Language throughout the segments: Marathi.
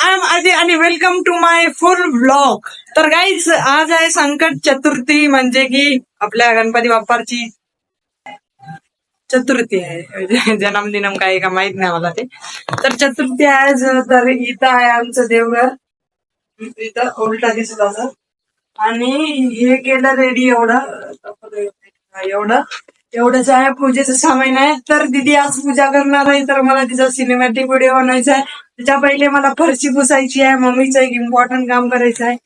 आय एम आणि welcome to my full blog तर गाईज आज आहे संकट चतुर्थी म्हणजे की आपल्या गणपती बाप्पाची चतुर्थी आहे. जन्मदिनम काय का माहीत नाही मला ते. तर चतुर्थी आहे आज, तर इथं आहे आमचं देवघर. इथं उलटा दिसत असं. आणि हे केलं रेडी एवढं. एवढं. एवढंच आहे. पूजेचं सामान आहे. तर दिदी आज पूजा करणार आहे. तर मला तिचा सिनेमॅटिक व्हिडिओ बनवायचा आहे. त्याच्या पहिले मला फरशी पुसायची आहे मम्मीचं एक इम्पॉर्टंट काम करायचं आहे.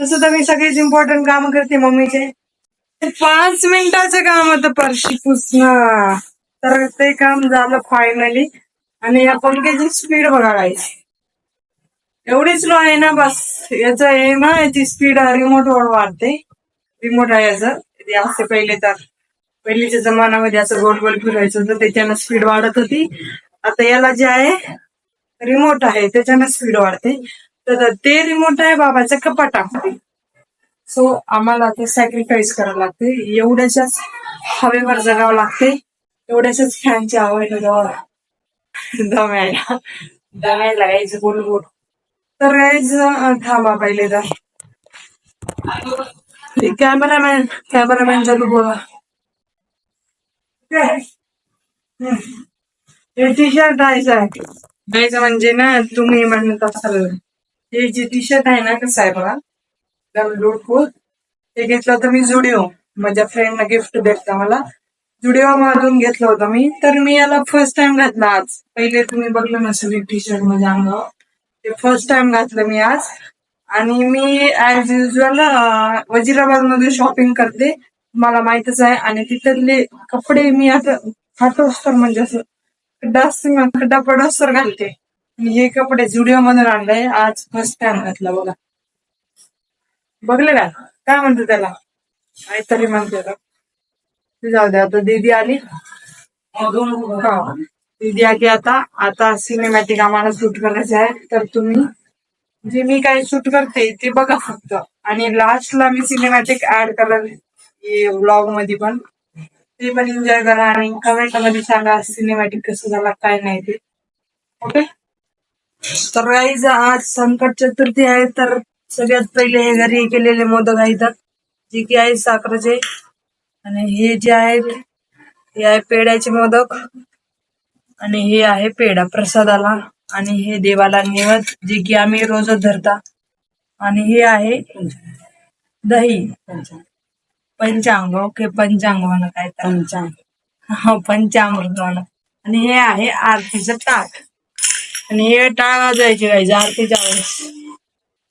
तसं तर मी सगळेच इम्पॉर्टंट काम करते मम्मीचे. पाच मिनिटाचं काम होतं फरशी पुसणं. तर ते काम झालं फायनली आणि या पंख्याची स्पीड बघायची. एवढीच लो आहे ना बस. याचं आहे ना याची स्पीड रिमोट वर वाढते. रिमोट आहे याचं. असते पहिले तर. पहिलीच्या जमान्यामध्ये असं गोल गोल फिरायचं तर त्याच्यानं स्पीड वाढत होती. आता याला जे आहे रिमोट आहे त्याच्यानं स्पीड वाढते तर ते रिमोट आहे बाबाच्या कपाटामध्ये सो आम्हाला ते सॅक्रिफाईस करावं लागते एवढ्याच्याच हवेवर जगावं लागते एवढ्याच्याच फॅनची आवड दम्याला दम्याला यायचं गोल गोल तर गाईज थांबा पहिले तर कॅमेरामॅन कॅमेरामॅन चालू बोला हे टी शर्ट आहे सर म्हणजे ना तुम्ही म्हणत असाल हे जे टी शर्ट आहे ना कसं आहे बघा. एकदम लूटफुल ते घेतलं होतं मी जुडिओ. माझ्या फ्रेंडनं गिफ्ट भेटतं मला. जुडिओ मधून घेतलं होतं मी. तर मी याला फर्स्ट टाइम घातलं आज. पहिले तुम्ही बघलं नसेल टी शर्ट माझ्या अंगावर. ते फर्स्ट टाइम घातलं मी आज. आणि मी ऍज युजल वजिराबादमध्ये शॉपिंग करते. मला माहितच आहे. आणि तिथले कपडे मी आता फाटोस्तर म्हणजे असं. खड्डा असते ना खड्डा पडोस्तर घालते. हे कपडे जुडिओ मधून आणलाय. आज फर्स्ट टाइम घातलं बघा. बघले का? काय म्हणतो त्याला? काहीतरी म्हणते जाऊ दे आता दीदी आली. हा. दीदी आली आता. आता सिनेमॅटिक आम्हाला शूट करायचं आहे. तर तुम्ही जे मी काय शूट करते ते बघा फक्त. आणि लास्टला मी सिनेमॅटिक ऍड करणार ब्लॉगमध्ये पण. ते पण एन्जॉय करा आणि कमेंटमध्ये सांगा सिनेमॅटिक कसं झाला काय नाही ते. ओके तर गाईज आज संकट चतुर्थी आहे तर सगळ्यात पहिले हे घरी केलेले मोदक आहेत जे की आहे साखरेचे. आणि हे जे आहेत हे आहे पेड्याचे मोदक. आणि हे आहे पेढा प्रसादाला. आणि हे देवाला निवत जे की आम्ही रोजच धरता. आणि हे आहे दही. पंचांग ओके पंचांग म्हणा काय पंचांग. हा पंचामृत म्हणा. आणि हे आहे आरतीचं ताट आणि हे टाळ वाजवायचे गायचे आरतीच्या वेळेस.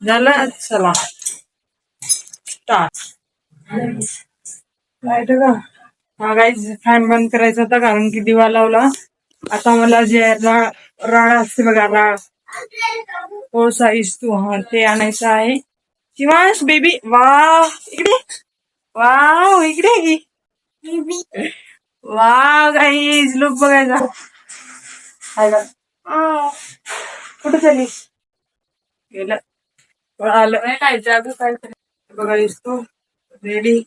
झालं? चला. लाइट का? हा गाईज फॅन बंद करायचा होता कारण की दिवा लावला. आता मला जे राळ राळ असते बघा राळ. कोळसा इस्तू हा ते आणायचं आहे. शिवांश बेबी वा इकडे. वाव इकडे वाव गाईज लोक बघायचा का? कुठे चालीस गेलं. आलं. काय जादू काय बघा इस्तू रेडी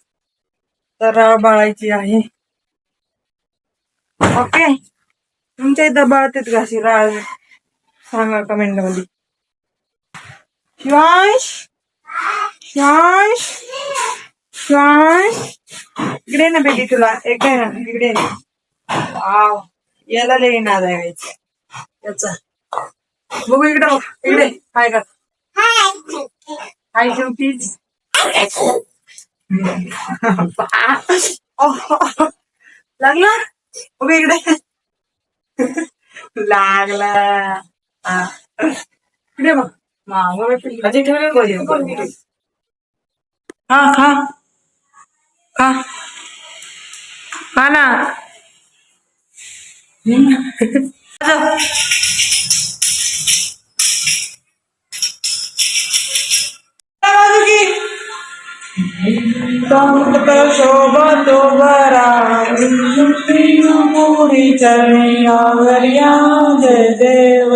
तर बाळायची आहे. ओके. तुमच्या इथं बाळतेत का? अशी राळ. सांगा कमेंटमध्ये. शिवांश? शिवांश? शिवांश इकडे ना बेटी तुला एक आहे ना इकडे वाव याला लई नाद आहे. याचा बघू इकडे बघ. इकडे हाय का हाय शेवटीच लागला बघ इकडे लागला हा. इकडे बघ मागं ठेवलं पाहिजे हा हा खा ना संत शोभा बरा मोरी चरणी आवरिया जय देव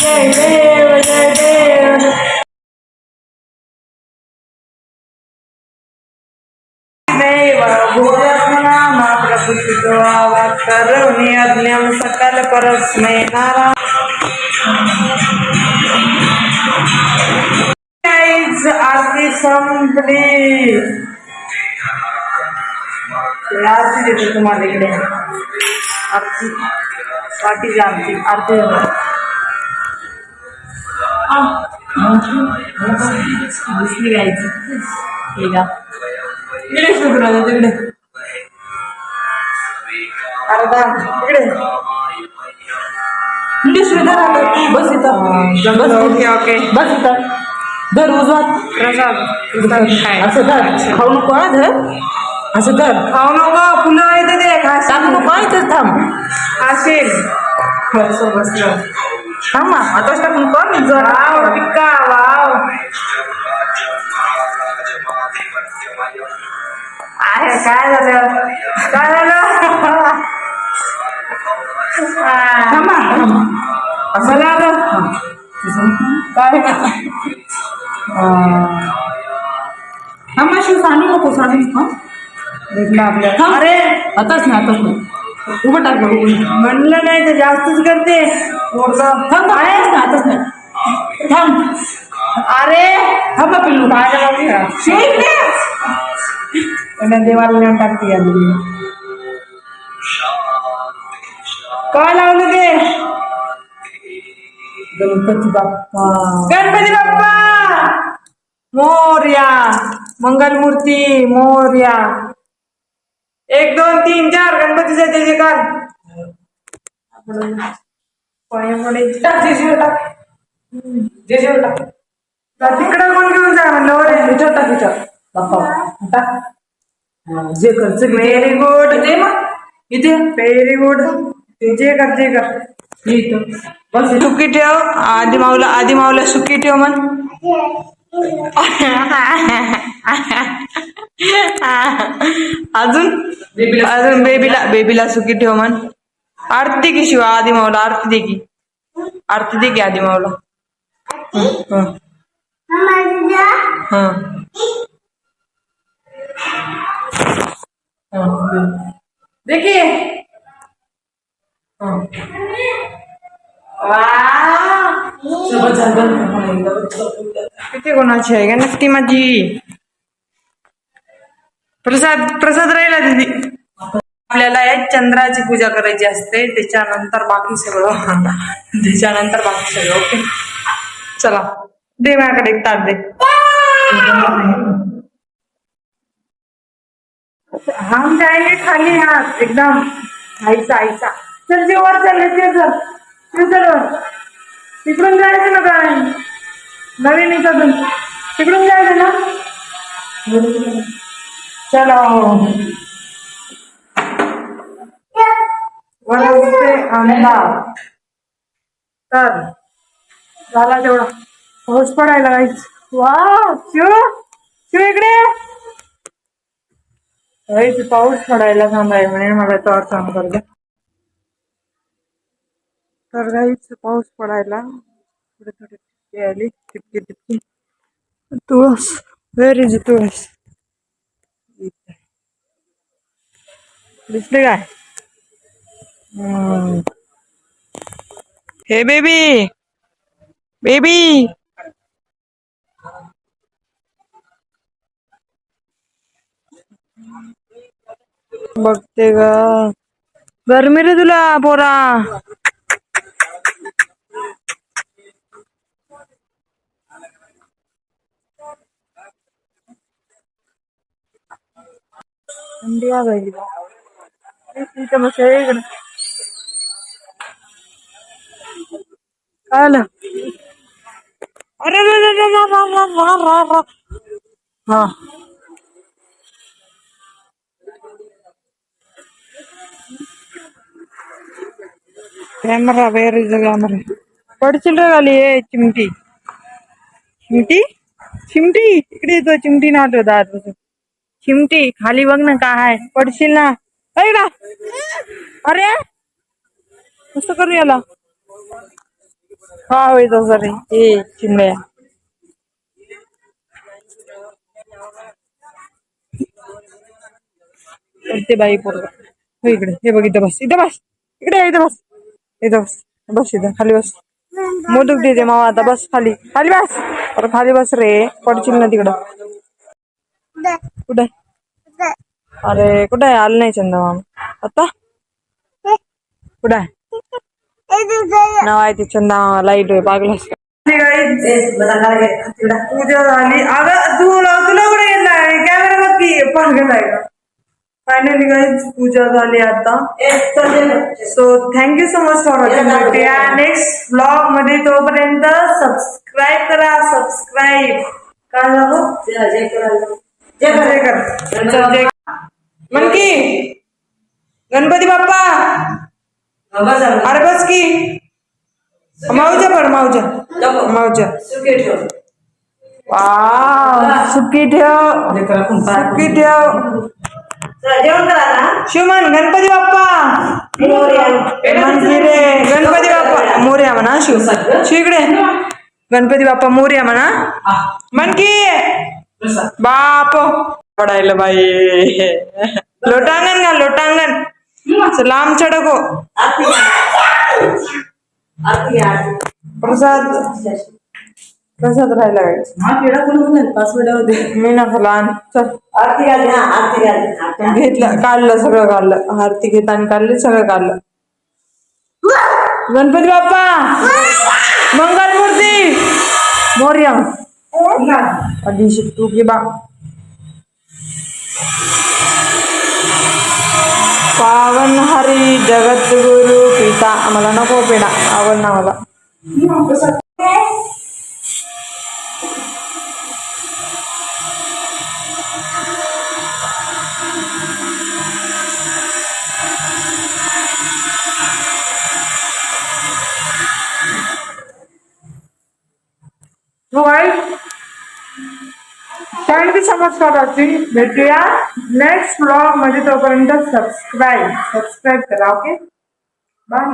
जय देव जय देव. मेव भूरत्मनामाप्रभुषितवाक्तरोणि अज्ञं सकलपरस्मै नारा आरती संपली आरती देते तुम्हाला इकडे आरती पाठीची आरती आरती दुसरी गायची हे का तिकडे. अर्धा इकडे. दिसली धरा बस इथं. बस ओके ओके. बस इथं. धर उजवात प्रसाद प्रसाद काय असं धर खाऊ नको हा धर. असं धर खाऊ नको पुन्हा येते ते. खास टाकू नको इथं थांब. खाशील. बसलं बसलं थांब आताच टाकू नको हा, जर. Wow tikka wow. अरे काय झालं काय झालं मला आलं काय थांबा शिव सांगू नको सांगू हां भेटला आपल्या अरे आताच ना आताच ना उभं टाक म्हणलं नाही तर जास्तच करते थांब आताच नाही थांब అరే అమ్మ పిల్లు బాగా సీరియస్ నేను దేవాలయం అంటాను అది కాల్ అవునుదే गणपती बाप्पा. गणपती बाप्पा. मंगल मंगलमूर्ती मोरिया. एक दोन तीन चार. गणपतीचे त्याचे काल. मोड़े जय शिवटा जय शिवटा तिकडं कोण घेऊन जा म्हणलं रे विचार टाक विचार बाप्पा टाक हा, जे व्हेरी गुड दे मग. इथे. व्हेरी गुड जे कर जे कर. इथं. बस. सुकी ठेव. आधी माऊला आधी माऊला सुकी ठेव म्हण. अजून? बेबीला- अजून बेबीला बेबीला सुकी ठेव म्हण. आरती की शिवा आधी माऊला? आरती दे की. आरती दे की आधी माऊला. हं, हं. हं. दे की हं. वाव. सोबत झालं हा, एकदा बघ. किती कोणाची आहे का नक्की माझी प्रसाद प्रसाद राहिला दीदी आपल्याला या चंद्राची पूजा करायची असते त्याच्यानंतर बाकी सगळं त्याच्यानंतर बाकी सगळं ओके चला दे माझ्याकडे एक ताट दे. हम जायले खाली हा एकदम. आईचा आईचा. चल जे वर चालले ते चल. ते चल वर. तिकडून जायचं ना काय नवीन याच्यातून तिकडून जायचं ना? चलो हो. वरचे अंदाज तर झाला तेवढा. पाऊस पडायला काहीच वा शिव शिव इकडे. काहीच पाऊस पडायला थांबाय म्हणे मला तर काम कर तर काहीच पाऊस पडायला. थोडे थोडे टिपके आली टिपके टिपके तुळस व्हेर इज तुळस? दिसले काय? हम्म. हे बेबी बेबी बघते ग रे तुला पोरा थंडी गई काय अरे रे रे हाँ कॅमेरा वेर इज कॅमेरा पडशील रे खाली ए चिमटी चिमटी चिमटी इकडे येतो चिमटी ना आठवत आजपासून चिमटी खाली बघ ना काय आहे पडशील ना ना अरे कसं करू याला हा होय तसं रे ए चिमड्या करते बाई पोरगा हो इकडे हे बघ इथं बस इथं बस इकडे इथं बस इथं बस बस इथं खाली बस मोदक देते मावा आता बस खाली खाली बस परत खाली बस रे पडशील ना तिकडं कुठे अरे कुठे आलं नाही चंदा मामा आता कुठे आहे नाव आहे ते चंदा मामा लाइट आहे पागलास पूजा झाली अगं तू तुला कुठे येणार कॅमेरा बघ की पागल आहे का फायनली गाईज पूजा झाली आता. So thank you so much for watching next blog मध्ये तोपर्यंत सबस्क्राईब करा सबस्क्राईब काय झालं? जय कर. चल, जय म्हण की गणपती बाप्पा. अरे बस की. माऊच्या पड माऊच्या माऊच्या वा सुकी ठेव. सुकी ठेव. शिवमन गणपती बाप्पा. म्हणजे रे गणपती बाप्पा. मोर्या म्हणा शिव शिव इकडे. गणपती बाप्पा मोर्या म्हणा. म्हण की बाप. पडायला बाई. लोटांगण का लोटांगण. लांब चढको. प्रसाद. प्रसाद राहायला मी ना लहान चल. घेतलं काढलं सगळं काढलं. आरती घेताना काढले सगळं काढलं. गणपती बाप्पा! मंगल मूर्ती मोर्या. अभिषेक तू की बा. पावन हरी जगत गुरु पिता. आम्हाला नको पेडा आवड ना मला thank you so much for watching भेटूया नेक्स्ट ब्लॉगमध्ये. तोपर्यंत सबस्क्राईब सबस्क्राईब करा ओके बाय